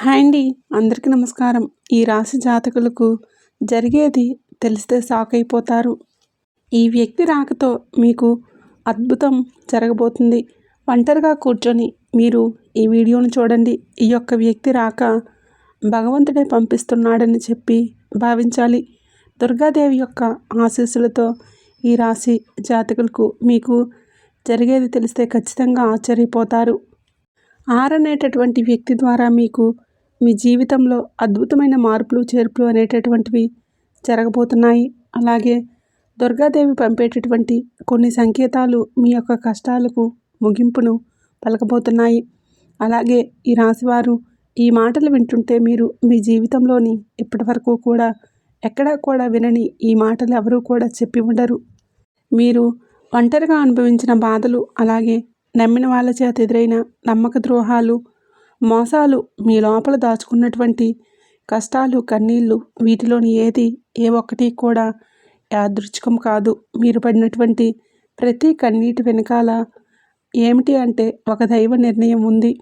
Hi అండి. అందరికీ నమస్కారం. ఈ రాశి జాతకులకు జరిగేది తెలిస్తే షాక్ అయిపోతారు ఈ వ్యక్తి రాకతో మీకు అద్భుతం జరగబోతుంది. ఒంటరిగా కూర్చొని మీరు ఈ వీడియోను చూడండి. ఈ యొక్క వ్యక్తి రాక భగవంతుడే పంపిస్తున్నాడని చెప్పి భావించాలి. దుర్గాదేవి యొక్క ఆశీస్సులతో ఈ రాశి జాతకులకు మీకు జరిగేది తెలిస్తే ఖచ్చితంగా ఆశ్చర్యపోతారు. ఆర్ అనేటటువంటి వ్యక్తి ద్వారా మీకు మీ జీవితంలో అద్భుతమైన మార్పులు చేర్పులు అనేటటువంటివి జరగబోతున్నాయి. అలాగే దుర్గాదేవి పంపేటటువంటి కొన్ని సంకేతాలు మీ యొక్క కష్టాలకు ముగింపును పలకబోతున్నాయి. అలాగే ఈ రాశివారు ఈ మాటలు వింటుంటే మీరు మీ జీవితంలోని ఇప్పటివరకు కూడా ఎక్కడా కూడా వినని ఈ మాటలు ఎవరూ కూడా చెప్పి ఉండరు. మీరు ఒంటరిగా అనుభవించిన బాధలు అలాగే నమ్మిన వాళ్ళ చేత ఎదురైన నమ్మక ద్రోహాలు మోసాలు మీ లోపల దాచుకున్నటువంటి కష్టాలు కన్నీళ్ళు వీటిలోని ఏది? ఏ ఒక్కటి కూడా యాదృచ్ఛికం కాదు. మీరు పడినటువంటి ప్రతి కన్నీటి వెనకాల ఏమిటి అంటే ఒక దైవ నిర్ణయం ఉంది.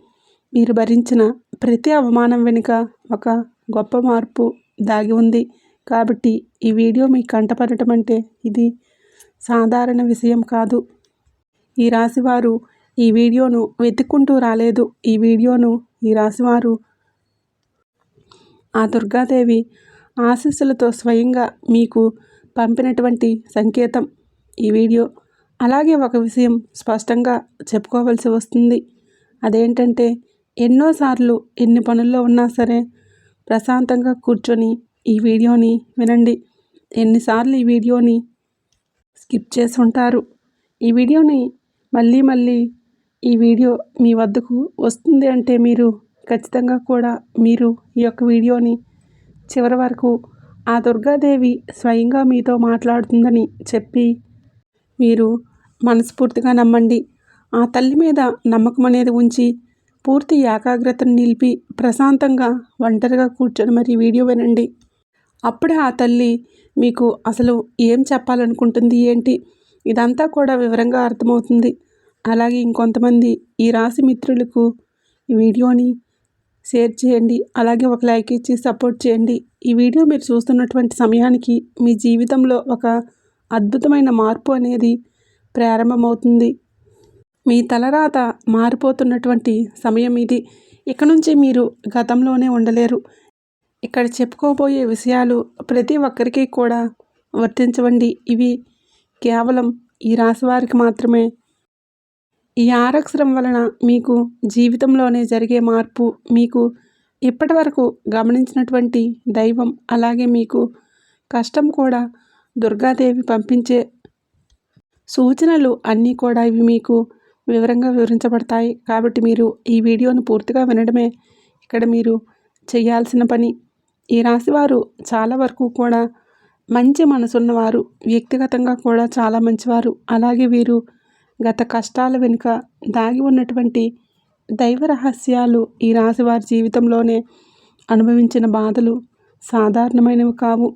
మీరు భరించిన ప్రతి అవమానం వెనుక ఒక గొప్ప మార్పు దాగి ఉంది. కాబట్టి ఈ వీడియో మీకు కంటపడటం అంటే ఇది సాధారణ విషయం కాదు. ఈ రాశివారు ఈ వీడియోను వెతుక్కుంటూ రాలేదు. ఈ వీడియోను ఈ రాశివారు. ఆ దుర్గాదేవి ఆశీస్సులతో స్వయంగా మీకు పంపినటువంటి సంకేతం. ఈ వీడియో అలాగే ఒక విషయం స్పష్టంగా చెప్పుకోవలసి వస్తుంది. అదేంటంటే ఎన్నోసార్లు ఎన్ని పనుల్లో ఉన్నా సరే ప్రశాంతంగా కూర్చొని ఈ వీడియోని వినండి. ఎన్నిసార్లు ఈ వీడియోని స్కిప్ చేసి ఉంటారు. ఈ వీడియోని మళ్ళీ మళ్ళీ ఈ వీడియో మీ వద్దకు వస్తుంది అంటే మీరు ఖచ్చితంగా కూడా మీరు ఈ యొక్క వీడియోని చివరి వరకు ఆ దుర్గాదేవి స్వయంగా మీతో మాట్లాడుతుందని చెప్పి మీరు మనస్ఫూర్తిగా నమ్మండి. ఆ తల్లి మీద నమ్మకం అనేది ఉంచి పూర్తి ఏకాగ్రతను నిలిపి ప్రశాంతంగా ఒంటరిగా కూర్చొని మరి వీడియో వినండి. అప్పుడే ఆ తల్లి మీకు అసలు ఏం చెప్పాలనుకుంటుంది ఏంటి? ఇదంతా కూడా వివరంగా అర్థమవుతుంది. అలాగే ఇంకొంతమంది ఈ రాశి మిత్రులకు ఈ వీడియోని షేర్ చేయండి. అలాగే ఒక లైక్ ఇచ్చి సపోర్ట్ చేయండి. ఈ వీడియో మీరు చూస్తున్నటువంటి సమయానికి మీ జీవితంలో ఒక అద్భుతమైన మార్పు అనేది ప్రారంభమవుతుంది. మీ తలరాత మారిపోతున్నటువంటి సమయం ఇది. ఇక నుంచి మీరు గతంలోనే ఉండలేరు. ఇక్కడ చెప్పుకోబోయే విషయాలు ప్రతి ఒక్కరికి కూడా వర్తించవండి. ఇవి కేవలం ఈ రాశి వారికి మాత్రమే ఈ ఆరక్షరం వలన మీకు జీవితంలోనే జరిగే మార్పు మీకు ఇప్పటి వరకు గమనించినటువంటి దైవం అలాగే మీకు కష్టం కూడా దుర్గాదేవి పంపించే సూచనలు అన్నీ కూడా ఇవి మీకు వివరంగా వివరించబడతాయి. కాబట్టి మీరు ఈ వీడియోను పూర్తిగా వినడమే ఇక్కడ మీరు చేయాల్సిన పని. ఈ రాశివారు చాలా వరకు కూడా మంచి మనసున్నవారు వ్యక్తిగతంగా కూడా చాలా మంచివారు. అలాగే వీరు గత కష్టాల వెనుక దాగి ఉన్నటువంటి దైవ రహస్యాలు ఈ రాశి వారి జీవితంలోనే అనుభవించిన బాధలు సాధారణమైనవి కావు.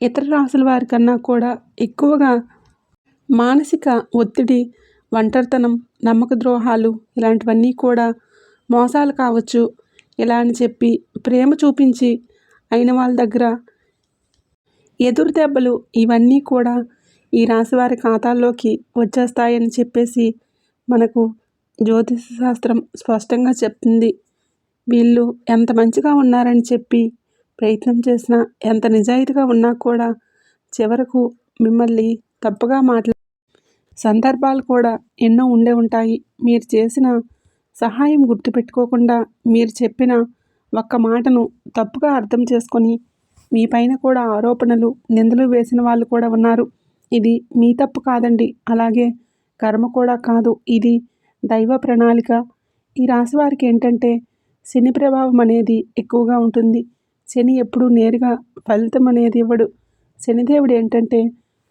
ఇతర రాసుల వారి కన్నా కూడా ఎక్కువగా మానసిక ఒత్తిడి ఒంటరితనం నమ్మక ద్రోహాలు ఇలాంటివన్నీ కూడా మోసాలు కావచ్చు. ఇలా అని చెప్పి ప్రేమ చూపించి అయిన వాళ్ళ దగ్గర ఎదురు దెబ్బలు ఇవన్నీ కూడా ఈ రాశివారి ఖాతాల్లోకి వచ్చేస్తాయని చెప్పేసి మనకు జ్యోతిష శాస్త్రం స్పష్టంగా చెప్తుంది. వీళ్ళు ఎంత మంచిగా ఉన్నారని చెప్పి ప్రయత్నం చేసినా ఎంత నిజాయితీగా ఉన్నా కూడా చివరకు మిమ్మల్ని తప్పుగా మాట్లా సందర్భాలు కూడా ఎన్నో ఉండే ఉంటాయి. మీరు చేసిన సహాయం గుర్తుపెట్టుకోకుండా మీరు చెప్పిన ఒక్క మాటను తప్పుగా అర్థం చేసుకొని మీ పైన కూడా ఆరోపణలు నిందలు వేసిన వాళ్ళు కూడా ఉన్నారు. ఇది మీ తప్పు కాదండి. అలాగే కర్మ కూడా కాదు. ఇది దైవ ప్రణాళిక. ఈ రాశి వారికి ఏంటంటే శని ప్రభావం అనేది ఎక్కువగా ఉంటుంది. శని ఎప్పుడూ నేరుగా ఫలితం అనేది ఇవ్వడు. శనిదేవుడు ఏంటంటే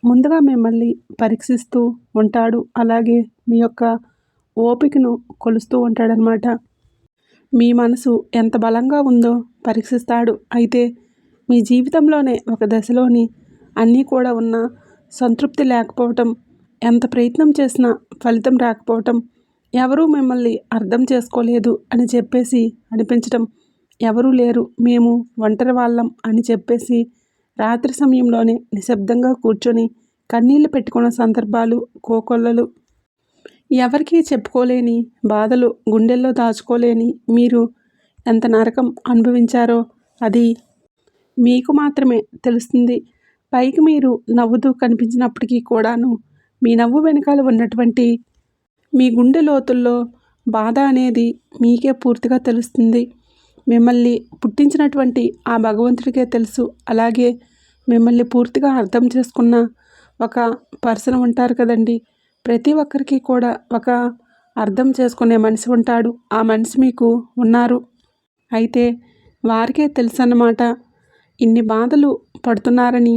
ముందుగా మిమ్మల్ని పరీక్షిస్తూ ఉంటాడు. అలాగే మీ యొక్క ఓపికను కొలుస్తూ ఉంటాడనమాట. మీ మనసు ఎంత బలంగా ఉందో పరీక్షిస్తాడు. అయితే మీ జీవితంలోనే ఒక దశలోని అన్నీ కూడా ఉన్న సంతృప్తి లేకపోవటం ఎంత ప్రయత్నం చేసినా ఫలితం రాకపోవటం ఎవరూ మిమ్మల్ని అర్థం చేసుకోలేదు అని చెప్పేసి అనిపించటం ఎవరూ లేరు మేము ఒంటరి వాళ్ళం అని చెప్పేసి రాత్రి సమయంలోనే నిశ్శబ్దంగా కూర్చొని కన్నీళ్ళు పెట్టుకున్న సందర్భాలు కోకొల్లలు. ఎవరికీ చెప్పుకోలేని బాధలు గుండెల్లో దాచుకోలేని మీరు ఎంత నరకం అనుభవించారో అది మీకు మాత్రమే తెలుస్తుంది. పైకి మీరు నవ్వుతూ కనిపించినప్పటికీ కూడాను మీ నవ్వు వెనకాల ఉన్నటువంటి మీ గుండె లోతుల్లో బాధ అనేది మీకే పూర్తిగా తెలుస్తుంది. మిమ్మల్ని పుట్టించినటువంటి ఆ భగవంతుడికే తెలుసు. అలాగే మిమ్మల్ని పూర్తిగా అర్థం చేసుకున్న ఒక పర్సన్ ఉంటారు కదండి. ప్రతి ఒక్కరికి కూడా ఒక అర్థం చేసుకునే మనిషి ఉంటాడు. ఆ మనిషి మీకు ఉన్నారు. అయితే వారికే తెలుసు అన్నమాట ఇన్ని బాధలు పడుతున్నారని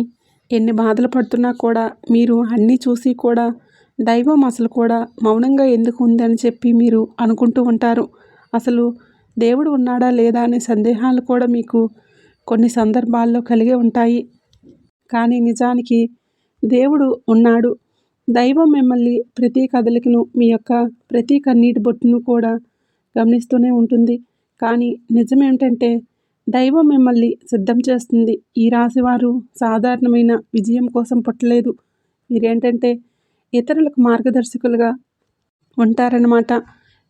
ఎన్ని బాధలు పడుతున్నా కూడా మీరు అన్నీ చూసి కూడా దైవం అసలు కూడా మౌనంగా ఎందుకు ఉంది అని చెప్పి మీరు అనుకుంటూ ఉంటారు. అసలు దేవుడు ఉన్నాడా లేదా అనే సందేహాలు కూడా మీకు కొన్ని సందర్భాల్లో కలిగే ఉంటాయి. కానీ నిజానికి దేవుడు ఉన్నాడు. దైవం మిమ్మల్ని ప్రతి కదలికను మీ యొక్క ప్రతి కన్నీటి బొట్టును కూడా గమనిస్తూనే ఉంటుంది. కానీ నిజమేంటంటే దైవం మిమ్మల్ని సిద్ధం చేస్తుంది. ఈ రాశివారు సాధారణమైన విజయం కోసం పుట్టలేదు. మీరేంటంటే ఇతరులకు మార్గదర్శకులుగా ఉంటారన్నమాట.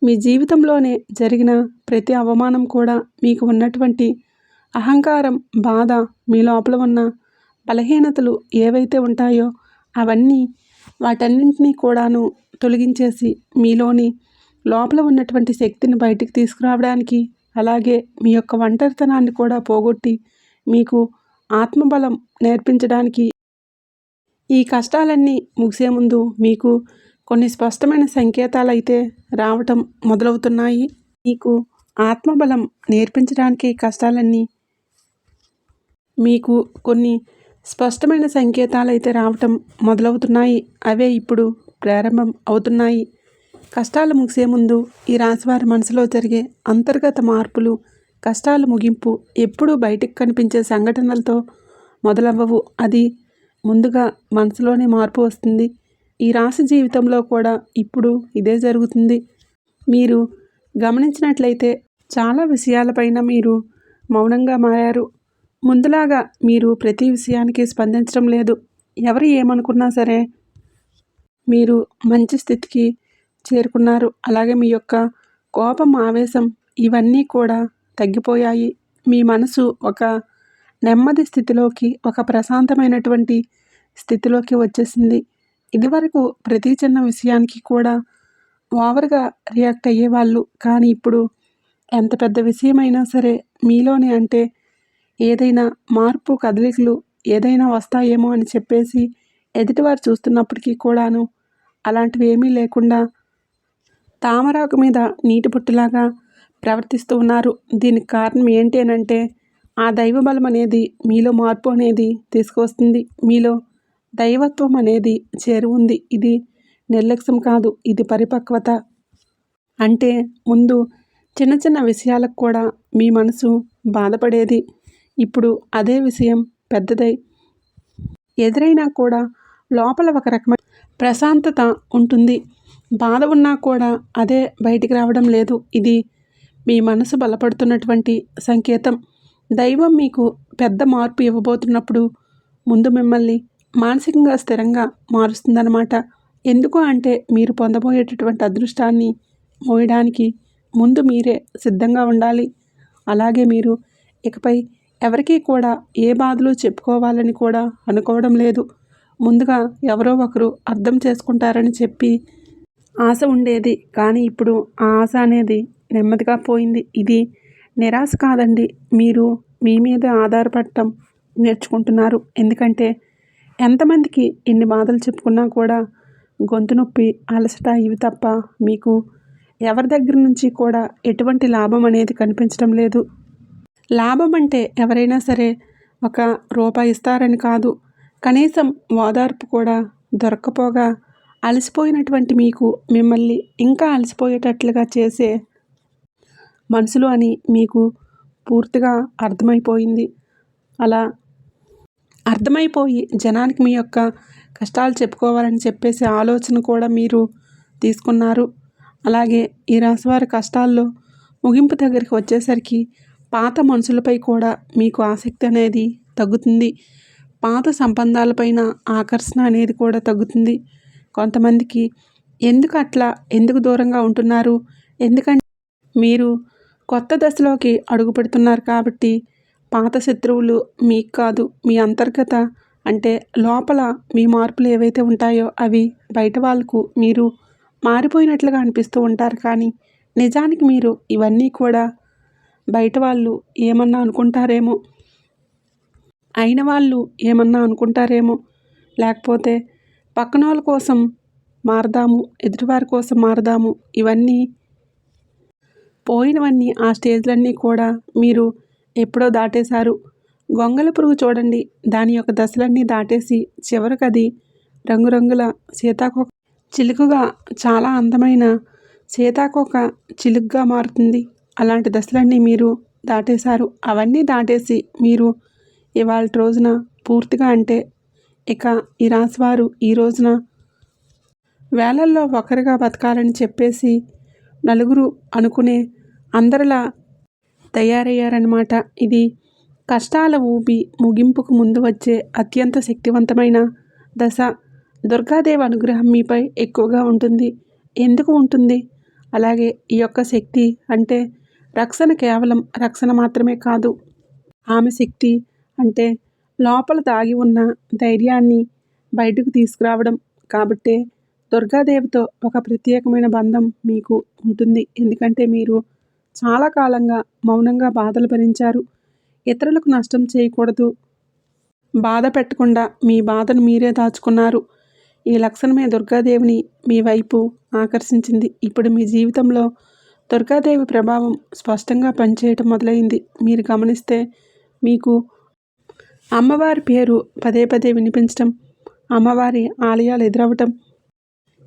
మీ జీవితంలోనే జరిగిన ప్రతి అవమానం కూడా మీకు ఉన్నటువంటి అహంకారం బాధ మీ లోపల ఉన్న బలహీనతలు ఏవైతే ఉంటాయో అవన్నీ వాటన్నింటినీ కూడాను తొలగించేసి మీలోని లోపల ఉన్నటువంటి శక్తిని బయటికి తీసుకురావడానికి అలాగే మీ యొక్క ఒంటరితనాన్ని కూడా పోగొట్టి మీకు ఆత్మబలం నేర్పించడానికి ఈ కష్టాలన్నీ ముగిసే ముందు మీకు కొన్ని స్పష్టమైన సంకేతాలు అయితే రావటం మొదలవుతున్నాయి. మీకు ఆత్మబలం నేర్పించడానికి కష్టాలన్నీ మీకు కొన్ని స్పష్టమైన సంకేతాలు అయితే రావటం మొదలవుతున్నాయి. అవే ఇప్పుడు ప్రారంభం అవుతున్నాయి. కష్టాలు ముగిసే ముందు ఈ రాశివారి మనసులో జరిగే అంతర్గత మార్పులు కష్టాలు ముగింపు ఎప్పుడూ బయటికి కనిపించే సంఘటనలతో మొదలవ్వవు. అది ముందుగా మనసులోనే మార్పు వస్తుంది. ఈ రాశి జీవితంలో కూడా ఇప్పుడు ఇదే జరుగుతుంది. మీరు గమనించినట్లయితే చాలా విషయాలపైన మీరు మౌనంగా మారారు. ముందులాగా మీరు ప్రతి విషయానికి స్పందించడం లేదు. ఎవరు ఏమనుకున్నా సరే మీరు మంచి స్థితికి చేరుకున్నారు. అలాగే మీ యొక్క కోపం ఆవేశం ఇవన్నీ కూడా తగ్గిపోయాయి. మీ మనసు ఒక నెమ్మది స్థితిలోకి ఒక ప్రశాంతమైనటువంటి స్థితిలోకి వచ్చేసింది. ఇదివరకు ప్రతి చిన్న విషయానికి కూడా ఓవర్గా రియాక్ట్ అయ్యేవాళ్ళు. కానీ ఇప్పుడు ఎంత పెద్ద విషయమైనా సరే మీలోనే అంటే ఏదైనా మార్పు కదలికలు ఏదైనా వస్తాయేమో అని చెప్పేసి ఎదుటివారు చూస్తున్నప్పటికీ కూడాను అలాంటివి ఏమీ లేకుండా తామరాకు మీద నీటి పుట్టులాగా ప్రవర్తిస్తూ ఉన్నారు. దీనికి కారణం ఏంటి అని అంటే ఆ దైవ బలం అనేది మీలో మార్పు అనేది తీసుకొస్తుంది మీలో దైవత్వం అనేది చేరువుంది. ఇది నిర్లక్ష్యం కాదు ఇది పరిపక్వత. అంటే ముందు చిన్న చిన్న విషయాలకు కూడా మీ మనసు బాధపడేది. ఇప్పుడు అదే విషయం పెద్దదై ఎదురైనా కూడా లోపల ఒక రకమైన ప్రశాంతత ఉంటుంది. బాధ ఉన్నా కూడా అదే బయటికి రావడం లేదు. ఇది మీ మనసు బలపడుతున్నటువంటి సంకేతం. దైవం మీకు పెద్ద మార్పు ఇవ్వబోతున్నప్పుడు ముందు మిమ్మల్ని మానసికంగా స్థిరంగా మారుస్తుందన్నమాట. ఎందుకు అంటే మీరు పొందబోయేటటువంటి అదృష్టాన్ని మోయడానికి ముందు మీరే సిద్ధంగా ఉండాలి. అలాగే మీరు ఇకపై ఎవరికీ కూడా ఏ బాధలు చెప్పుకోవాలని కూడా అనుకోవడం లేదు. ముందుగా ఎవరో ఒకరు అర్థం చేసుకుంటారని చెప్పి ఆశ ఉండేది. కానీ ఇప్పుడు ఆ ఆశ అనేది నెమ్మదిగా పోయింది. ఇది నిరాశ కాదండి. మీరు మీ మీద ఆధారపడటం నేర్చుకుంటున్నారు. ఎందుకంటే ఎంతమందికి ఎన్ని బాధలు చెప్పుకున్నా కూడా గొంతు నొప్పి అలసట ఇవి తప్ప మీకు ఎవరి దగ్గర నుంచి కూడా ఎటువంటి లాభం అనేది కనిపించడం లేదు. లాభం అంటే ఎవరైనా సరే ఒక రూపాయి ఇస్తారని కాదు. కనీసం ఓదార్పు కూడా దొరకపోగా అలసిపోయినటువంటి మీకు మిమ్మల్ని ఇంకా అలసిపోయేటట్లుగా చేసే మనసులు అని మీకు పూర్తిగా అర్థమైపోయింది. అలా అర్థమైపోయి జనానికి మీ యొక్క కష్టాలు చెప్పుకోవాలని చెప్పేసి ఆలోచన కూడా మీరు తీసుకున్నారు. అలాగే ఈ రాశివారి కష్టాల్లో ముగింపు దగ్గరికి వచ్చేసరికి పాత మనుషులపై కూడా మీకు ఆసక్తి అనేది తగ్గుతుంది. పాత సంబంధాలపైన ఆకర్షణ అనేది కూడా తగ్గుతుంది. కొంతమందికి ఎందుకు అట్లా ఎందుకు దూరంగా ఉంటున్నారు? ఎందుకంటే మీరు కొత్త దశలోకి అడుగు పెడుతున్నారు కాబట్టి పాత శత్రువులు మీకు కాదు మీ అంతర్గత అంటే లోపల మీ మార్పులు ఏవైతే ఉంటాయో అవి బయట వాళ్ళకు మీరు మారిపోయినట్లుగా అనిపిస్తూ ఉంటారు. కానీ నిజానికి మీరు ఇవన్నీ కూడా బయట వాళ్ళు ఏమన్నా అనుకుంటారేమో? అయిన వాళ్ళు ఏమన్నా అనుకుంటారేమో? లేకపోతే పక్కన వాళ్ళ కోసం మారదాము ఎదుటివారి కోసం మారదాము ఇవన్నీ పోయినవన్నీ ఆ స్టేజ్లన్నీ కూడా మీరు ఎప్పుడో దాటేశారు. గొంగల పురుగు చూడండి. దాని యొక్క దశలన్నీ దాటేసి చివరికి అది రంగురంగుల సీతాకోక. చిలుకగా చాలా అందమైన సీతాకోక చిలుకగా మారుతుంది. అలాంటి దశలన్నీ మీరు దాటేశారు. అవన్నీ దాటేసి మీరు ఇవాళ రోజున పూర్తిగా అంటే ఇక ఈ రాశివారు ఈ రోజున వేలల్లో ఒకరిగా బతకాలని చెప్పేసి నలుగురు అనుకునే అందరిలా తయారయ్యారనమాట ఇది కష్టాల ఊపి ముగింపుకు ముందు వచ్చే అత్యంత శక్తివంతమైన దశ. దుర్గాదేవి అనుగ్రహం మీపై ఎక్కువగా ఉంటుంది. ఎందుకు ఉంటుంది? అలాగే ఈ యొక్క శక్తి అంటే రక్షణ కేవలం రక్షణ మాత్రమే కాదు. ఆమె శక్తి అంటే లోపల దాగి ఉన్న ధైర్యాన్ని బయటకు తీసుకురావడం కాబట్టే దుర్గాదేవితో ఒక ప్రత్యేకమైన బంధం మీకు ఉంటుంది. ఎందుకంటే మీరు చాలా కాలంగా మౌనంగా బాధలు భరించారు. ఇతరులకు నష్టం చేయకూడదు. బాధ పెట్టకుండా మీ బాధను మీరే దాచుకున్నారు. ఈ లక్షణమే దుర్గాదేవిని మీ వైపు ఆకర్షించింది. ఇప్పుడు మీ జీవితంలో దుర్గాదేవి ప్రభావం స్పష్టంగా పనిచేయటం మొదలైంది. మీరు గమనిస్తే మీకు అమ్మవారి పేరు పదే పదే వినిపించటం అమ్మవారి ఆలయాలు ఎదురవటం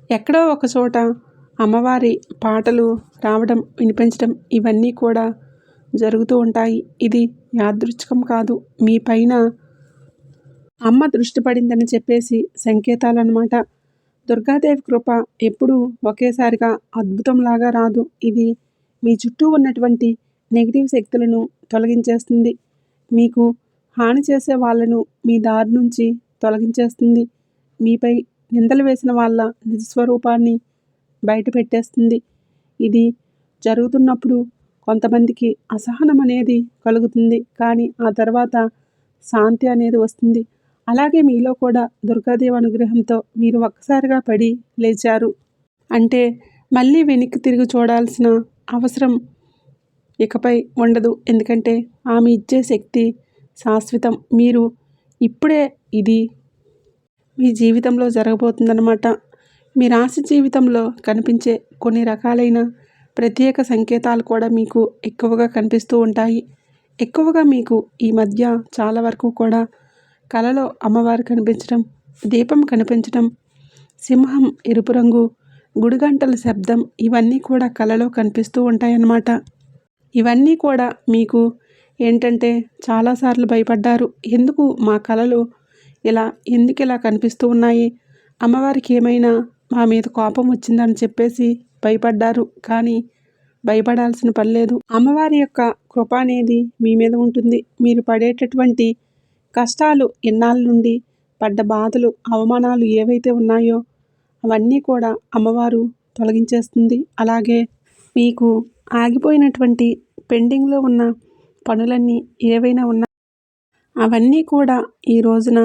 ఎక్కడో ఒక చోట అమ్మవారి పాటలు రావడం వినిపించడం ఇవన్నీ కూడా జరుగుతూ ఉంటాయి. ఇది యాదృచ్ఛికం కాదు. మీ పైన అమ్మ దృష్టి పడిందని చెప్పేసి సంకేతాలన్నమాట. దుర్గాదేవి కృప ఎప్పుడూ ఒకేసారిగా అద్భుతంలాగా రాదు. ఇది మీ చుట్టూ ఉన్నటువంటి నెగిటివ్ శక్తులను తొలగించేస్తుంది. మీకు హాని చేసే వాళ్ళను మీ దారి నుంచి తొలగించేస్తుంది. మీపై నిందలు వేసిన వాళ్ళ నిజస్వరూపాన్ని బయట పెట్టేస్తుంది. ఇది జరుగుతున్నప్పుడు కొంతమందికి అసహనం అనేది కలుగుతుంది. కానీ ఆ తర్వాత శాంతి అనేది వస్తుంది. అలాగే మీలో కూడా దుర్గాదేవి అనుగ్రహంతో మీరు ఒక్కసారిగా పడి లేచారు. అంటే మళ్ళీ వెనక్కి తిరిగి చూడాల్సిన అవసరం ఇకపై ఉండదు. ఎందుకంటే ఆమె ఇచ్చే శక్తి శాశ్వతం. మీరు ఇప్పుడే ఇది మీ జీవితంలో జరగబోతుందన్నమాట. మీ రాశి జీవితంలో కనిపించే కొన్ని రకాలైన ప్రత్యేక సంకేతాలు కూడా మీకు ఎక్కువగా కనిపిస్తూ ఉంటాయి. ఎక్కువగా మీకు ఈ మధ్య చాలా వరకు కూడా కలలో అమ్మవారు కనిపించడం దీపం కనిపించడం సింహం ఎరుపు రంగు గుడిగంటల శబ్దం ఇవన్నీ కూడా కలలో కనిపిస్తూ ఉంటాయన్నమాట. ఇవన్నీ కూడా మీకు ఏంటంటే చాలాసార్లు భయపడ్డారు. ఎందుకు మా కళలు ఇలా ఎందుకు ఇలా కనిపిస్తూ ఉన్నాయి? అమ్మవారికి ఏమైనా మా మీద కోపం వచ్చిందని చెప్పేసి భయపడ్డారు. కానీ భయపడాల్సిన పని లేదు. అమ్మవారి యొక్క కృప అనేది మీ మీద ఉంటుంది. మీరు పడేటటువంటి కష్టాలు ఎన్నాళ్ళ నుండి పడ్డ బాధలు అవమానాలు ఏవైతే ఉన్నాయో అవన్నీ కూడా అమ్మవారు తొలగించేస్తుంది. అలాగే మీకు ఆగిపోయినటువంటి పెండింగ్లో ఉన్న పనులన్నీ ఏవైనా ఉన్నా అవన్నీ కూడా ఈ రోజున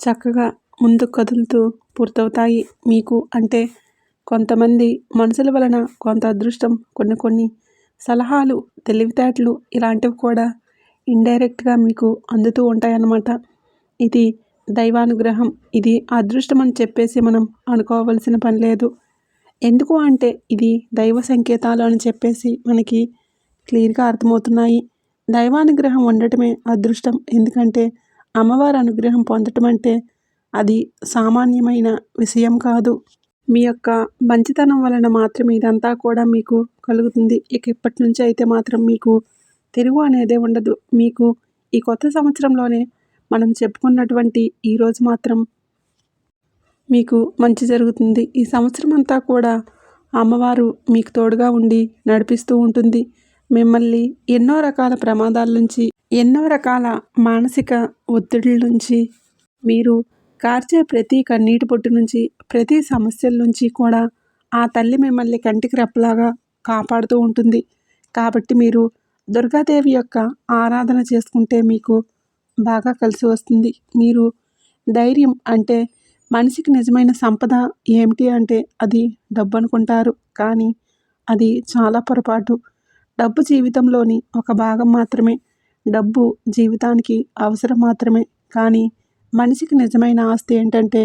చక్కగా ముందుకు కదులుతూ పూర్తవుతాయి మీకు. అంటే కొంతమంది మనుషుల వలన కొంత అదృష్టం కొన్ని కొన్ని సలహాలు తెలివితేటలు ఇలాంటివి కూడా ఇండైరెక్ట్గా మీకు అందుతూ ఉంటాయన్నమాట. ఇది దైవానుగ్రహం ఇది అదృష్టం అని చెప్పేసి మనం అనుకోవలసిన పని లేదు. ఎందుకు అంటే ఇది దైవ సంకేతాలు అని చెప్పేసి మనకి క్లియర్గా అర్థమవుతున్నాయి. దైవానుగ్రహం ఉండటమే అదృష్టం. ఎందుకంటే అమ్మవారి అనుగ్రహం పొందటం అంటే అది సామాన్యమైన విషయం కాదు. మీ యొక్క మంచితనం వలన మాత్రమే ఇదంతా కూడా మీకు కలుగుతుంది. ఇక ఇప్పటి నుంచి అయితే మాత్రం మీకు తెలుగు అనేదే ఉండదు. మీకు ఈ కొత్త సంవత్సరంలోనే మనం చెప్పుకున్నటువంటి ఈరోజు మాత్రం మీకు మంచి జరుగుతుంది. ఈ సంవత్సరం అంతా కూడా అమ్మవారు మీకు తోడుగా ఉండి నడిపిస్తూ ఉంటుంది. మిమ్మల్ని ఎన్నో రకాల ప్రమాదాల నుంచి ఎన్నో రకాల మానసిక ఒత్తిడుల నుంచి మీరు కార్చే ప్రతి కన్నీటి పొట్టు నుంచి ప్రతి సమస్యల నుంచి కూడా ఆ తల్లి మిమ్మల్ని కంటికి రెప్పలాగా కాపాడుతూ ఉంటుంది. కాబట్టి మీరు దుర్గాదేవి యొక్క ఆరాధన చేసుకుంటే మీకు బాగా కలిసి వస్తుంది. మీరు ధైర్యం అంటే మనిషికి నిజమైన సంపద ఏమిటి అంటే అది డబ్బు అనుకుంటారు. కానీ అది చాలా పొరపాటు. డబ్బు జీవితంలోని ఒక భాగం మాత్రమే. డబ్బు జీవితానికి అవసరం మాత్రమే. కానీ మనిషికి నిజమైన ఆస్తి ఏంటంటే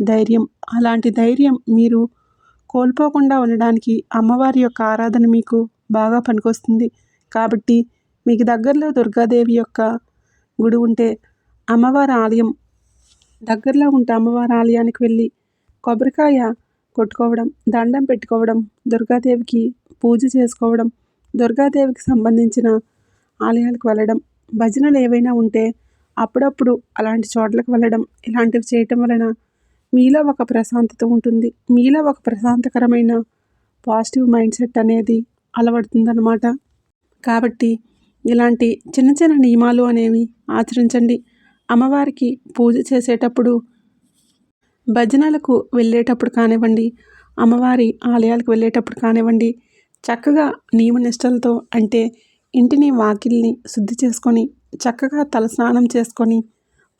ధైర్యం. అలాంటి ధైర్యం మీరు కోల్పోకుండా ఉండడానికి అమ్మవారి యొక్క ఆరాధన మీకు బాగా పనికొస్తుంది. కాబట్టి మీకు దగ్గరలో దుర్గాదేవి యొక్క గుడి ఉంటే అమ్మవారి ఆలయం దగ్గరలో ఉంటే అమ్మవారి ఆలయానికి వెళ్ళి కొబ్బరికాయ కొట్టుకోవడం దండం పెట్టుకోవడం దుర్గాదేవికి పూజ చేసుకోవడం దుర్గాదేవికి సంబంధించిన ఆలయాలకు వెళ్ళడం భజనలు ఏవైనా ఉంటే అప్పుడప్పుడు అలాంటి చోట్లకు వెళ్ళడం ఇలాంటివి చేయటం వలన మీలో ఒక ప్రశాంతత ఉంటుంది. మీలో ఒక ప్రశాంతకరమైన పాజిటివ్ మైండ్ సెట్ అనేది అలవడుతుందన్నమాట. కాబట్టి ఇలాంటి చిన్న చిన్న నియమాలు అనేవి ఆచరించండి. అమ్మవారికి పూజ చేసేటప్పుడు భజనలకు వెళ్ళేటప్పుడు కానివ్వండి అమ్మవారి ఆలయాలకు వెళ్ళేటప్పుడు కానివ్వండి చక్కగా నియమనిష్టలతో అంటే ఇంటిని వాకిల్ని శుద్ధి చేసుకొని చక్కగా తలస్నానం చేసుకొని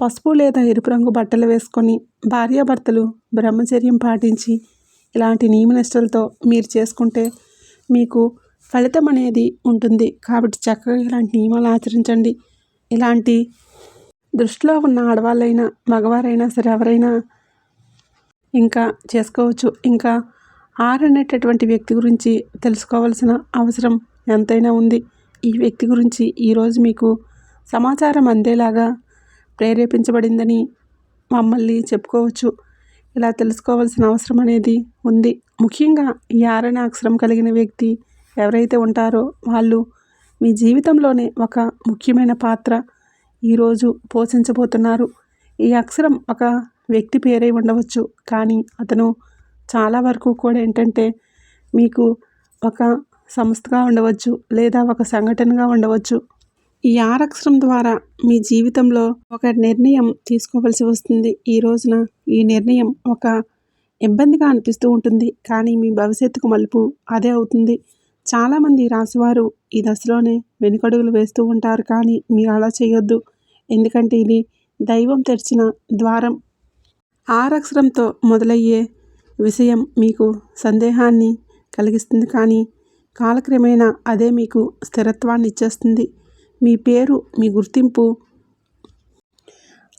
పసుపు లేదా ఎరుపు రంగు బట్టలు వేసుకొని భార్యాభర్తలు బ్రహ్మచర్యం పాటించి ఇలాంటి నియమనిష్టలతో మీరు చేసుకుంటే మీకు ఫలితం అనేది ఉంటుంది. కాబట్టి చక్కగా ఇలాంటి నియమాలు ఆచరించండి. ఇలాంటి దృష్టిలో ఉన్న ఆడవాళ్ళైనా మగవారైనా సరే ఎవరైనా ఇంకా చేసుకోవచ్చు. ఇంకా ఆర్ అనేటటువంటి వ్యక్తి గురించి తెలుసుకోవాల్సిన అవసరం ఎంతైనా ఉంది. ఈ వ్యక్తి గురించి ఈరోజు మీకు సమాచారం అందేలాగా ప్రేరేపించబడిందని మమ్మల్ని చెప్పుకోవచ్చు. ఇలా తెలుసుకోవాల్సిన అవసరం అనేది ఉంది. ముఖ్యంగా ఈ ఆరణ అక్షరం కలిగిన వ్యక్తి ఎవరైతే ఉంటారో వాళ్ళు మీ జీవితంలోనే ఒక ముఖ్యమైన పాత్ర ఈరోజు పోషించబోతున్నారు. ఈ అక్షరం ఒక వ్యక్తి పేరై ఉండవచ్చు. కానీ అతను చాలా వరకు కూడా ఏంటంటే మీకు ఒక సంస్థగా ఉండవచ్చు లేదా ఒక సంఘటనగా ఉండవచ్చు. ఈ ఆరక్షరం ద్వారా మీ జీవితంలో ఒక నిర్ణయం తీసుకోవలసి వస్తుంది. ఈ రోజున ఈ నిర్ణయం ఒక ఇబ్బందిగా అనిపిస్తూ ఉంటుంది. కానీ మీ భవిష్యత్తుకు మలుపు అదే అవుతుంది. చాలామంది రాశివారు ఈ దశలోనే వెనుకడుగులు వేస్తూ ఉంటారు. కానీ మీరు అలా చేయొద్దు. ఎందుకంటే ఇది దైవం తెరిచిన ద్వారం. ఆరక్షరంతో మొదలయ్యే విషయం మీకు సందేహాన్ని కలిగిస్తుంది. కానీ కాలక్రమేణా అదే మీకు స్థిరత్వాన్ని ఇచ్చేస్తుంది. మీ పేరు మీ గుర్తింపు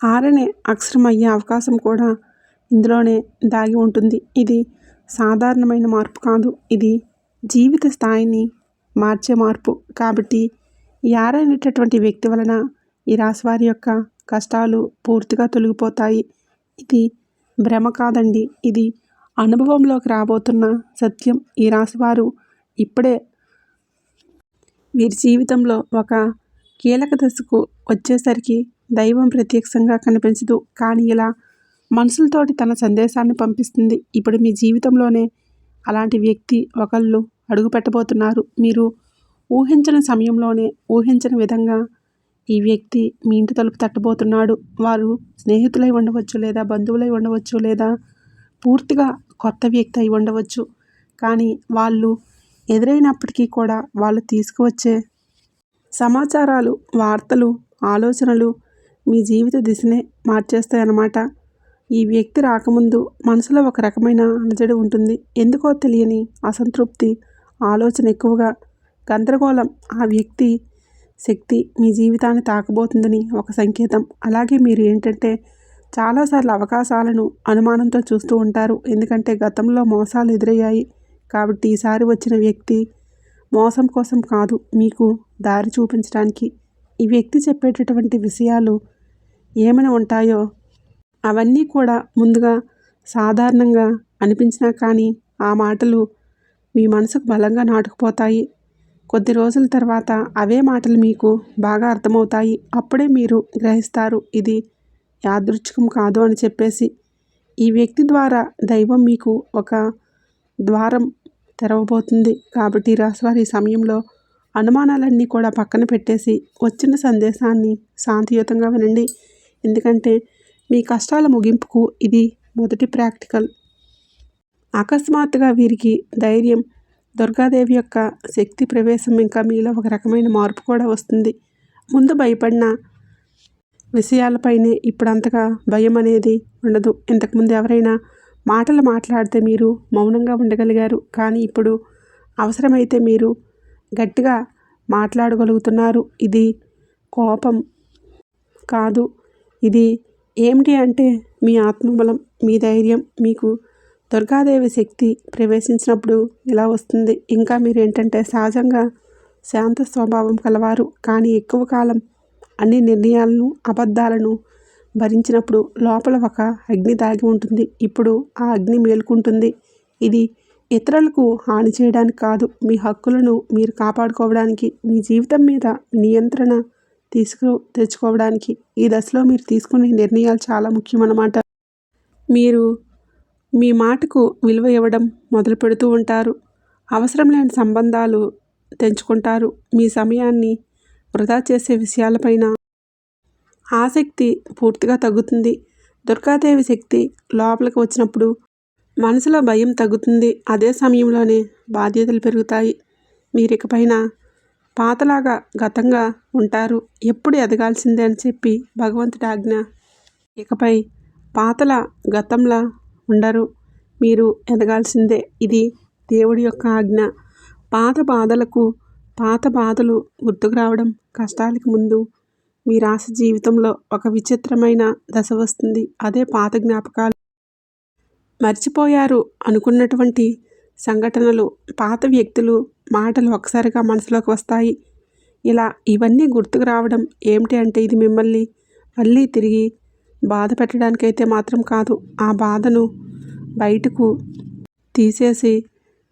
ఆరనే అక్షరం అయ్యే అవకాశం కూడా ఇందులోనే దాగి ఉంటుంది. ఇది సాధారణమైన మార్పు కాదు. ఇది జీవిత స్థాయిని మార్చే మార్పు. కాబట్టి ఈ ఆరనేటటువంటి వ్యక్తి వలన ఈ రాశివారి యొక్క కష్టాలు పూర్తిగా తొలగిపోతాయి. ఇది భ్రమ కాదండి. ఇది అనుభవంలోకి రాబోతున్న సత్యం ఈ రాశివారు ఇప్పుడే వీరి జీవితంలో ఒక కీలక దశకు వచ్చేసరికి దైవం ప్రత్యక్షంగా కనిపించదు. కానీ ఇలా మనసులతోటి తన సందేశాన్ని పంపిస్తుంది. ఇప్పుడు మీ జీవితంలోనే అలాంటి వ్యక్తి ఒకళ్ళు అడుగు పెట్టబోతున్నారు మీరు ఊహించని సమయంలోనే ఊహించని విధంగా ఈ వ్యక్తి మీ ఇంటి తలుపు తట్టబోతున్నాడు. వారు స్నేహితులై ఉండవచ్చు లేదా బంధువులై ఉండవచ్చు లేదా పూర్తిగా కొత్త వ్యక్తి అయి ఉండవచ్చు. కానీ వాళ్ళు ఎదురైనప్పటికీ కూడా వాళ్ళు తీసుకువచ్చే సమాచారాలు వార్తలు ఆలోచనలు మీ జీవిత దిశనే మార్చేస్తాయన్నమాట. ఈ వ్యక్తి రాకముందు మనసులో ఒక రకమైన అలజడి ఉంటుంది. ఎందుకో తెలియని అసంతృప్తి ఆలోచన ఎక్కువగా గందరగోళం ఆ వ్యక్తి శక్తి మీ జీవితాన్ని తాకబోతుందని ఒక సంకేతం. అలాగే మీరు ఏంటంటే చాలాసార్లు అవకాశాలను అనుమానంతో చూస్తూ ఉంటారు. ఎందుకంటే గతంలో మోసాలు ఎదురయ్యాయి. కాబట్టి ఈసారి వచ్చిన వ్యక్తి మోసం కోసం కాదు మీకు దారి చూపించడానికి. ఈ వ్యక్తి చెప్పేటటువంటి విషయాలు ఏమైనా ఉంటాయో అవన్నీ కూడా ముందుగా సాధారణంగా అనిపించినా కానీ ఆ మాటలు మీ మనసుకు బలంగా నాటుకుపోతాయి. కొద్ది రోజుల తర్వాత అవే మాటలు మీకు బాగా అర్థమవుతాయి. అప్పుడే మీరు గ్రహిస్తారు ఇది యాదృచ్ఛికం కాదు అని చెప్పేసి ఈ వ్యక్తి ద్వారా దైవం మీకు ఒక ద్వారం తెరవబోతుంది. కాబట్టి రాశివారి సమయంలో అనుమానాలన్నీ కూడా పక్కన పెట్టేసి వచ్చిన సందేశాన్ని శాంతియుతంగా వినండి. ఎందుకంటే మీ కష్టాల ముగింపుకు ఇది మొదటి ప్రాక్టికల్. అకస్మాత్తుగా వీరికి ధైర్యం దుర్గాదేవి యొక్క శక్తి ప్రవేశం ఇంకా మీలో ఒక రకమైన మార్పు కూడా వస్తుంది. ముందు భయపడిన విషయాలపైనే ఇప్పుడు అంతగా భయం అనేది ఉండదు. ఇంతకుముందు ఎవరైనా మాటలు మాట్లాడితే మీరు మౌనంగా ఉండగలిగారు. కానీ ఇప్పుడు అవసరమైతే మీరు గట్టిగా మాట్లాడగలుగుతున్నారు. ఇది కోపం కాదు. ఇది ఏమిటి అంటే మీ ఆత్మబలం మీ ధైర్యం. మీకు దుర్గాదేవి శక్తి ప్రవేశించినప్పుడు ఇలా వస్తుంది. ఇంకా మీరు ఏంటంటే సహజంగా శాంత స్వభావం కలవారు. కానీ ఎక్కువ కాలం అన్ని నిర్ణయాలను అబద్ధాలను భరించినప్పుడు లోపల ఒక అగ్ని దాగి ఉంటుంది. ఇప్పుడు ఆ అగ్ని మేలుకుంటుంది. ఇది ఇతరులకు హాని చేయడానికి కాదు మీ హక్కులను మీరు కాపాడుకోవడానికి మీ జీవితం మీద నియంత్రణ తీసుకు తెచ్చుకోవడానికి. ఈ దశలో మీరు తీసుకునే నిర్ణయాలు చాలా ముఖ్యమన్నమాట. మీరు మీ మాటకు విలువ ఇవ్వడం మొదలు పెడుతూ ఉంటారు. అవసరం లేని సంబంధాలు తెంచుకుంటారు. మీ సమయాన్ని వృధా చేసే విషయాలపైన ఆసక్తి పూర్తిగా తగ్గుతుంది. దుర్గాదేవి శక్తి లోపలికి వచ్చినప్పుడు మనసులో భయం తగ్గుతుంది. అదే సమయంలోనే బాధ్యతలు పెరుగుతాయి. మీరు ఇకపైన పాతలాగా గతంగా ఉంటారు. ఎప్పుడు ఎదగాల్సిందే అని చెప్పి భగవంతుడి ఆజ్ఞ. ఇకపై పాతల గతంలా ఉండరు. మీరు ఎదగాల్సిందే. ఇది దేవుడి యొక్క ఆజ్ఞ. పాత బాధలకు పాత బాధలు గుర్తుకు రావడం కష్టాలకు ముందు మీ రాశి జీవితంలో ఒక విచిత్రమైన దశ వస్తుంది. అదే పాత జ్ఞాపకాలు. మర్చిపోయారు అనుకున్నటువంటి సంఘటనలు పాత వ్యక్తులు మాటలు ఒకసారిగా మనసులోకి వస్తాయి. ఇలా ఇవన్నీ గుర్తుకు రావడం ఏమిటి అంటే ఇది మిమ్మల్ని మళ్ళీ తిరిగి బాధ పెట్టడానికైతే మాత్రం కాదు. ఆ బాధను బయటకు తీసేసి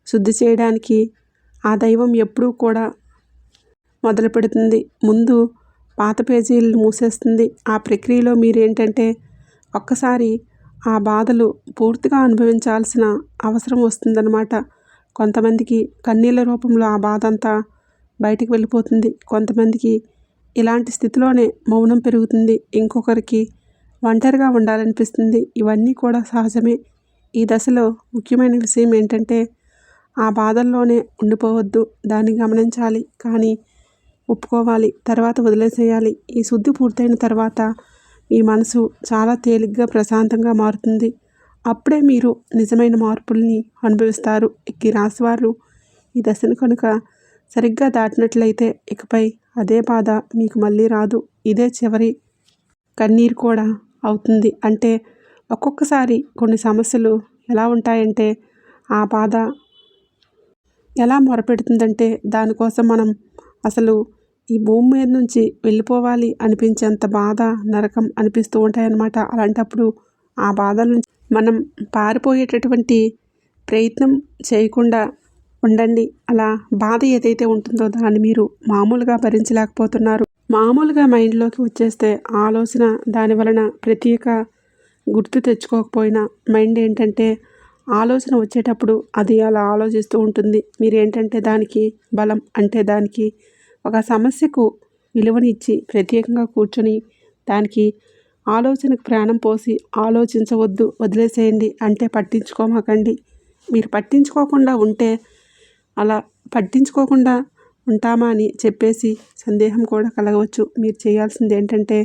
శుద్ధి చేయడానికి ఆ దైవం ఎప్పుడూ కూడా మొదలు పెడుతుంది. ముందు పాత పేజీలు మూసేస్తుంది. ఆ ప్రక్రియలో మీరేంటంటే ఒక్కసారి ఆ బాధలు పూర్తిగా అనుభవించాల్సిన అవసరం వస్తుందన్నమాట. కొంతమందికి కన్నీళ్ళ రూపంలో ఆ బాధ అంతా బయటికి వెళ్ళిపోతుంది. కొంతమందికి ఇలాంటి స్థితిలోనే మౌనం పెరుగుతుంది. ఇంకొకరికి ఒంటరిగా ఉండాలనిపిస్తుంది. ఇవన్నీ కూడా సహజమే. ఈ దశలో ముఖ్యమైన విషయం ఏంటంటే ఆ బాధల్లోనే ఉండిపోవద్దు. దాన్ని గమనించాలి. కానీ ఒప్పుకోవాలి తర్వాత వదిలేసేయాలి. ఈ శుద్ధి పూర్తయిన తర్వాత మీ మనసు చాలా తేలిగ్గా ప్రశాంతంగా మారుతుంది. అప్పుడే మీరు నిజమైన మార్పుల్ని అనుభవిస్తారు. ఈ రాశివారు ఈ దశను కనుక సరిగ్గా దాటినట్లయితే ఇకపై అదే బాధ మీకు మళ్ళీ రాదు. ఇదే చివరి కన్నీరు కూడా అవుతుంది. అంటే ఒక్కొక్కసారి కొన్ని సమస్యలు ఎలా ఉంటాయంటే ఆ బాధ ఎలా మొరపెడుతుందంటే దానికోసం మనం అసలు ఈ భూమి మీద నుంచి వెళ్ళిపోవాలి అనిపించేంత బాధ నరకం అనిపిస్తూ ఉంటాయన్నమాట. అలాంటప్పుడు ఆ బాధల నుంచి మనం పారిపోయేటటువంటి ప్రయత్నం చేయకుండా ఉండండి. అలా బాధ ఏదైతే ఉంటుందో దాన్ని మీరు మామూలుగా భరించలేకపోతున్నారు. మామూలుగా మైండ్లోకి వచ్చేస్తే ఆలోచన దాని వలన ప్రత్యేక గుర్తు తెచ్చుకోకపోయినా మైండ్ ఏంటంటే ఆలోచన వచ్చేటప్పుడు అది అలా ఆలోచిస్తూ ఉంటుంది. మీరేంటంటే దానికి బలం అంటే దానికి ఒక సమస్యకు విలువనిచ్చి ప్రత్యేకంగా కూర్చొని దానికి ఆలోచనకు ప్రాణం పోసి ఆలోచించవద్దు వదిలేసేయండి అంటే పట్టించుకోమాకండి. మీరు పట్టించుకోకుండా ఉంటే అలా పట్టించుకోకుండా ఉంటామా అని చెప్పేసి సందేహం కూడా కలగవచ్చు. మీరు చేయాల్సింది ఏంటంటే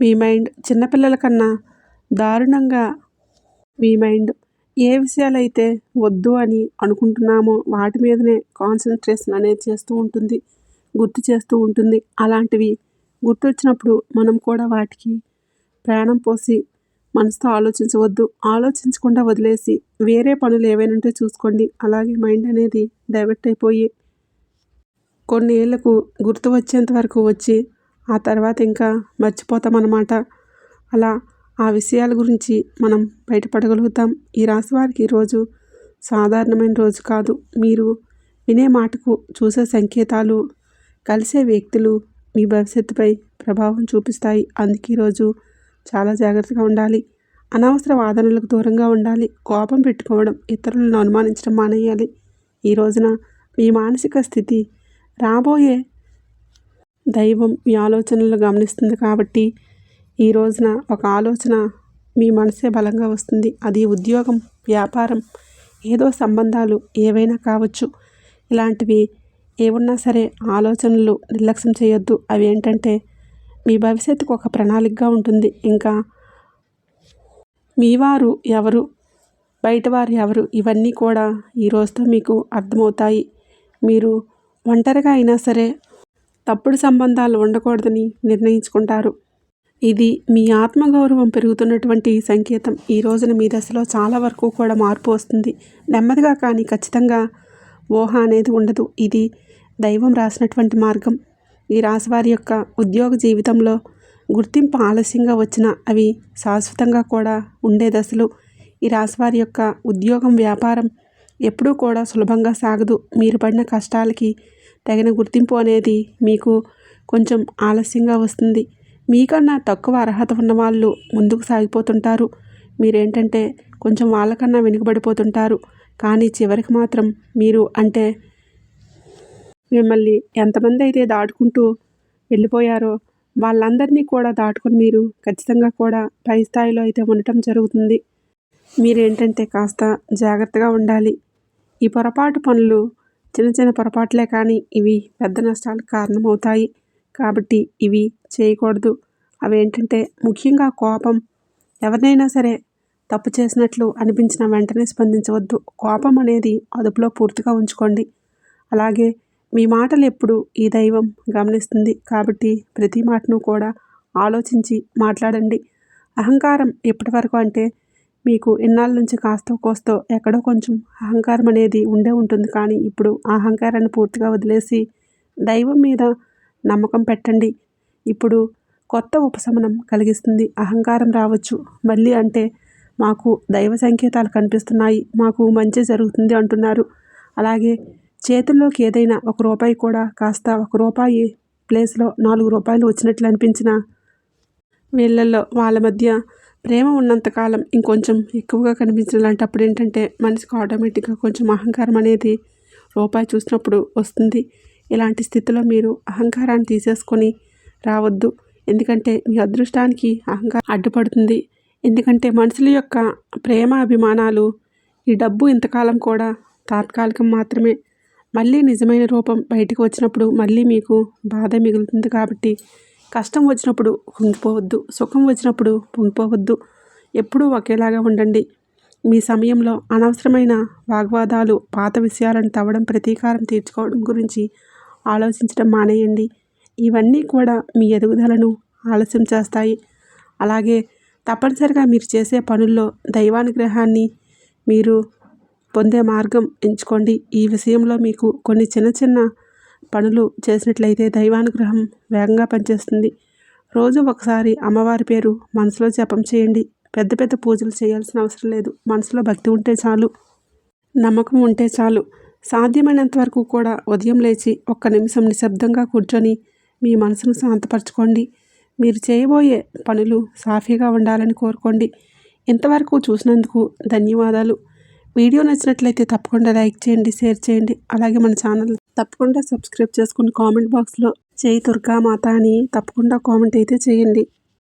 మీ మైండ్ చిన్నపిల్లల కన్నా దారుణంగా మీ మైండ్ ఏ విషయాలైతే వద్దు అని అనుకుంటున్నామో వాటి మీదనే కాన్సన్ట్రేషన్ అనేది చేస్తూ ఉంటుంది. గుర్తు చేస్తూ ఉంటుంది. అలాంటివి గుర్తొచ్చినప్పుడు మనం కూడా వాటికి ప్రాణం పోసి మనసుతో ఆలోచించవద్దు. ఆలోచించకుండా వదిలేసి వేరే పనులు ఏవైనా ఉంటే చూసుకోండి. అలాగే మైండ్ అనేది డైవర్ట్ అయిపోయి కొన్ని ఏళ్ళకు గుర్తు వచ్చేంత వరకు వచ్చి ఆ తర్వాత ఇంకా మర్చిపోతామన్నమాట. అలా ఆ విషయాల గురించి మనం బయటపడగలుగుతాం. ఈ రాశి వారికి ఈరోజు సాధారణమైన రోజు కాదు. మీరు వినే మాటకు చూసే సంకేతాలు కలిసే వ్యక్తులు మీ భవిష్యత్తుపై ప్రభావం చూపిస్తాయి. అందుకే ఈరోజు చాలా జాగ్రత్తగా ఉండాలి. అనవసర వాదనలకు దూరంగా ఉండాలి. కోపం పెట్టుకోవడం ఇతరులను అనుమానించడం మానేయాలి. ఈ రోజున మీ మానసిక స్థితి రాబోయే దైవం మీ ఆలోచనలు గమనిస్తుంది కాబట్టి ఈ రోజున ఒక ఆలోచన మీ మనసే బలంగా వస్తుంది. అది ఉద్యోగం వ్యాపారం ఏదో సంబంధాలు ఏవైనా కావచ్చు. ఇలాంటివి ఏమున్నా సరే ఆలోచనలు నిర్లక్ష్యం చేయొద్దు. అవి ఏంటంటే మీ భవిష్యత్తుకు ఒక ప్రణాళికగా ఉంటుంది. ఇంకా మీ వారు ఎవరు? బయటవారు ఎవరు? ఇవన్నీ కూడా ఈ రోజుతో మీకు అర్థమవుతాయి. మీరు ఒంటరిగా అయినా సరే తప్పుడు సంబంధాలు ఉండకూడదని నిర్ణయించుకుంటారు. ఇది మీ ఆత్మగౌరవం పెరుగుతున్నటువంటి సంకేతం. ఈ రోజున మీ దశలో చాలా వరకు కూడా మార్పు వస్తుంది. నెమ్మదిగా కానీ ఖచ్చితంగా ఊహ అనేది ఉండదు. ఇది దైవం రాసినటువంటి మార్గం. ఈ రాశివారి యొక్క ఉద్యోగ జీవితంలో గుర్తింపు ఆలస్యంగా వచ్చిన అవి శాశ్వతంగా కూడా ఉండే దశలు. ఈ రాశివారి యొక్క ఉద్యోగం వ్యాపారం ఎప్పుడూ కూడా సులభంగా సాగదు. మీరు పడిన కష్టాలకి తగిన గుర్తింపు అనేది మీకు కొంచెం ఆలస్యంగా వస్తుంది. మీకన్నా తక్కువ అర్హత ఉన్న వాళ్ళు ముందుకు సాగిపోతుంటారు. మీరేంటంటే కొంచెం వాళ్ళకన్నా వెనుకబడిపోతుంటారు. కానీ చివరికి మాత్రం మీరు అంటే మిమ్మల్ని ఎంతమంది అయితే దాటుకుంటూ వెళ్ళిపోయారో వాళ్ళందరినీ కూడా దాటుకొని మీరు ఖచ్చితంగా కూడా పై స్థాయిలో అయితే ఉండటం జరుగుతుంది. మీరేంటంటే కాస్త జాగ్రత్తగా ఉండాలి. ఈ పొరపాటు పనులు చిన్న చిన్న పొరపాట్లే కానీ ఇవి పెద్ద నష్టాలకు కారణమవుతాయి. కాబట్టి ఇవి చేయకూడదు. అవేంటంటే ముఖ్యంగా కోపం. ఎవరినైనా సరే తప్పు చేసినట్లు అనిపించిన వెంటనే స్పందించవద్దు. కోపం అనేది అదుపులో పూర్తిగా ఉంచుకోండి. అలాగే మీ మాటలు ఎప్పుడు ఈ దైవం గమనిస్తుంది కాబట్టి ప్రతి మాటను కూడా ఆలోచించి మాట్లాడండి. అహంకారం ఎప్పటి వరకు అంటే మీకు ఇన్నాళ్ళ నుంచి కాస్తో కోస్తో ఎక్కడో కొంచెం అహంకారం అనేది ఉండే ఉంటుంది కానీ ఇప్పుడు ఆ అహంకారాన్ని పూర్తిగా వదిలేసి దైవం మీద నమ్మకం పెట్టండి. ఇప్పుడు కొత్త ఉపశమనం కలిగిస్తుంది. అహంకారం రావచ్చు. మళ్ళీ అంటే మాకు దైవ సంకేతాలు కనిపిస్తున్నాయి. మాకు మంచి జరుగుతుంది అంటున్నారు. అలాగే చేతుల్లోకి ఏదైనా ఒక రూపాయి కూడా కాస్త ఒక రూపాయి ప్లేస్లో నాలుగు రూపాయలు వచ్చినట్లు అనిపించిన వీళ్ళల్లో వాళ్ళ మధ్య ప్రేమ ఉన్నంతకాలం ఇంకొంచెం ఎక్కువగా కనిపించినలాంటప్పుడు ఏంటంటే మనిషికి ఆటోమేటిక్గా కొంచెం అహంకారం అనేది రూపాయి చూసినప్పుడు వస్తుంది. ఇలాంటి స్థితిలో మీరు అహంకారాన్ని తీసేసుకొని రావద్దు. ఎందుకంటే మీ అదృష్టానికి అహంకారం అడ్డుపడుతుంది. ఎందుకంటే మనుషుల యొక్క ప్రేమ అభిమానాలు ఈ డబ్బు ఇంతకాలం కూడా తాత్కాలికం మాత్రమే మళ్ళీ నిజమైన రూపం బయటకు వచ్చినప్పుడు మళ్ళీ మీకు బాధ మిగులుతుంది కాబట్టి కష్టం వచ్చినప్పుడు కుంగిపోవద్దు సుఖం వచ్చినప్పుడు పొంగిపోవద్దు ఎప్పుడూ ఒకేలాగా ఉండండి. మీ సమయంలో అనవసరమైన వాగ్వాదాలు పాత విషయాలను తవ్వడం ప్రతీకారం తీర్చుకోవడం గురించి ఆలోచించడం మానేయండి. ఇవన్నీ కూడా మీ ఎదుగుదలను ఆలస్యం చేస్తాయి. అలాగే తప్పనిసరిగా మీరు చేసే పనుల్లో దైవానుగ్రహాన్ని మీరు పొందే మార్గం ఎంచుకోండి. ఈ విషయంలో మీకు కొన్ని చిన్న చిన్న పనులు చేసినట్లయితే దైవానుగ్రహం వేగంగా పనిచేస్తుంది. రోజు ఒకసారి అమ్మవారి పేరు మనసులో జపం చేయండి. పెద్ద పెద్ద పూజలు చేయాల్సిన అవసరం లేదు. మనసులో భక్తి ఉంటే చాలు. నమ్మకం ఉంటే చాలు. సాధ్యమైనంత వరకు కూడా ఉదయం లేచి ఒక్క నిమిషం నిశ్శబ్దంగా కూర్చొని మీ మనసును శాంతపరచుకోండి. మీరు చేయబోయే పనులు సాఫీగా ఉండాలని కోరుకోండి. ఇంతవరకు చూసినందుకు ధన్యవాదాలు. వీడియో నచ్చినట్లయితే తప్పకుండా లైక్ చేయండి షేర్ చేయండి. అలాగే మన ఛానల్ తప్పకుండా సబ్స్క్రైబ్ చేసుకుని కామెంట్ బాక్స్లో చేయి దుర్గా మాత అని తప్పకుండా కామెంట్ అయితే చేయండి.